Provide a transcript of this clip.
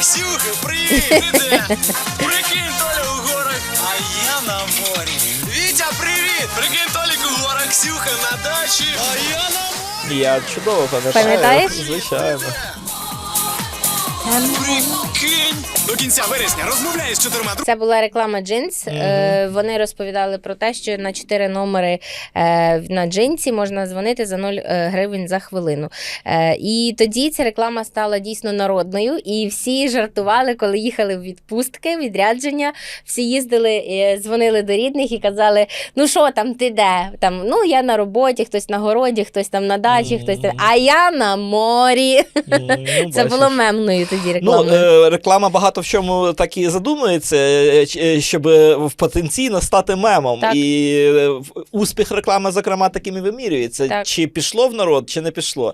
Ксюха, привіт! Ти де? Прикинь, Толя у горах, а я на морі. Вітя, привіт! Прикинь, Толік у горах, Ксюха на дачі, а я на морі. Я чудово пам'ятаю. Пам'ятаєш? Звичайно. Прикинь! До кінця вересня розмовляю з чотирма. Це була реклама джинс. Е, вони розповідали про те, що на 4 номери е, на джинсі можна дзвонити за 0 е, гривень за хвилину. Е, і тоді ця реклама стала дійсно народною, і всі жартували, коли їхали в відпустки, відрядження. Всі їздили, дзвонили до рідних і казали: Ну що там, ти де? Там, ну я на роботі, хтось на городі, хтось там на дачі, хтось там, а я на морі. Ну, Це бачиш. було мемною тоді Ну, е, реклама багато в чому так і задумується, е, е, щоб потенційно стати мемом. Так. І успіх реклами, зокрема, таким і вимірюється. Так. Чи пішло в народ, чи не пішло.